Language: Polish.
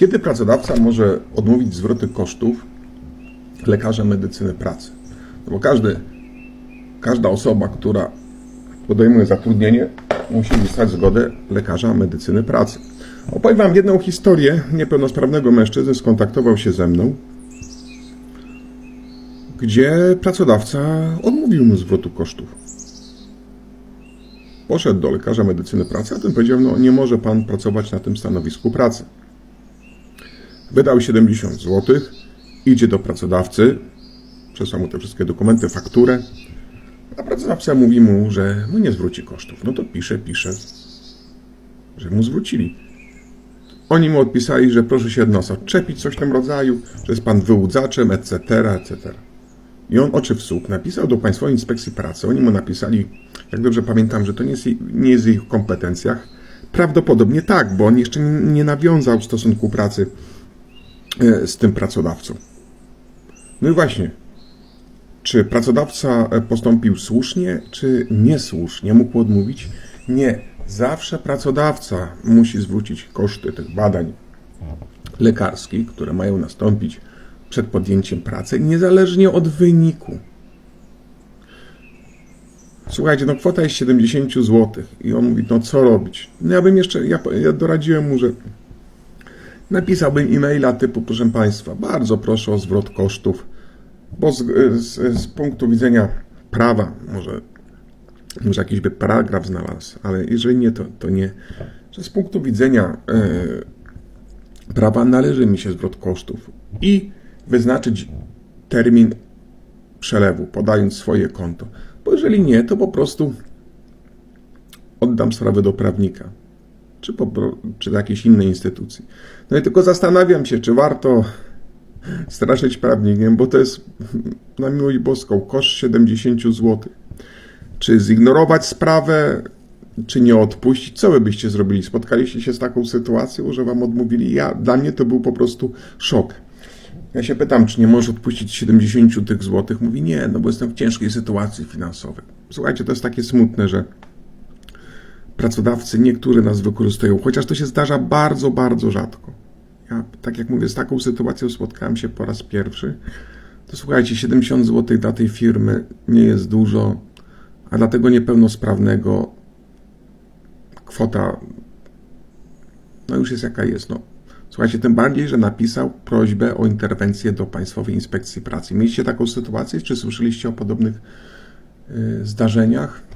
Kiedy pracodawca może odmówić zwrotu kosztów lekarza medycyny pracy? No bo każdy, każda osoba, która podejmuje zatrudnienie, musi uzyskać zgodę lekarza medycyny pracy. Opowiem Wam jedną historię niepełnosprawnego mężczyzny, skontaktował się ze mną, gdzie pracodawca odmówił mu zwrotu kosztów. Poszedł do lekarza medycyny pracy, a ten powiedział, no nie może pan pracować na tym stanowisku pracy. Wydał 70 zł, idzie do pracodawcy, przesłał mu te wszystkie dokumenty, fakturę, a pracodawca mówi mu, że no nie zwróci kosztów. No to pisze, pisze, że mu zwrócili. Oni mu odpisali, że proszę się od nas odczepić, coś w tym rodzaju, że jest pan wyłudzaczem, etc., etc. I on oczy w słup napisał do Państwowej Inspekcji Pracy. Oni mu napisali, jak dobrze pamiętam, że to nie jest, nie jest w ich kompetencjach. Prawdopodobnie tak, bo on jeszcze nie, nawiązał stosunku pracy z tym pracodawcą. No i właśnie, czy pracodawca e, postąpił słusznie, czy niesłusznie? Mógł odmówić? Nie. Zawsze pracodawca musi zwrócić koszty tych badań lekarskich, które mają nastąpić przed podjęciem pracy, niezależnie od wyniku. Słuchajcie, no kwota jest 70 zł i on mówi, no co robić? No ja bym jeszcze, ja, ja doradziłem mu, że napisałbym e-maila typu, proszę Państwa, bardzo proszę o zwrot kosztów, bo z, z, z punktu widzenia prawa, może, może jakiś by paragraf znalazł, ale jeżeli nie, to, to nie, że z punktu widzenia e, prawa należy mi się zwrot kosztów i wyznaczyć termin przelewu, podając swoje konto. Bo jeżeli nie, to po prostu oddam sprawę do prawnika, czy, po, czy jakiejś innej instytucji. No i tylko zastanawiam się, czy warto straszyć prawnikiem, bo to jest na miłość boską koszt 70 zł. Czy zignorować sprawę, czy nie odpuścić? Co wy byście zrobili? Spotkaliście się z taką sytuacją, że wam odmówili? Ja, dla mnie to był po prostu szok. Ja się pytam, czy nie możesz odpuścić 70 tych złotych. Mówi, nie, no bo jestem w ciężkiej sytuacji finansowej. Słuchajcie, to jest takie smutne, że pracodawcy niektórzy nas wykorzystują, chociaż to się zdarza bardzo, bardzo rzadko. Ja, tak jak mówię, z taką sytuacją spotkałem się po raz pierwszy. To słuchajcie, 70 zł dla tej firmy nie jest dużo, a dla tego niepełnosprawnego kwota no już jest jaka jest. No. Słuchajcie, tym bardziej, że napisał prośbę o interwencję do Państwowej Inspekcji Pracy. Mieliście taką sytuację? Czy słyszeliście o podobnych y, zdarzeniach?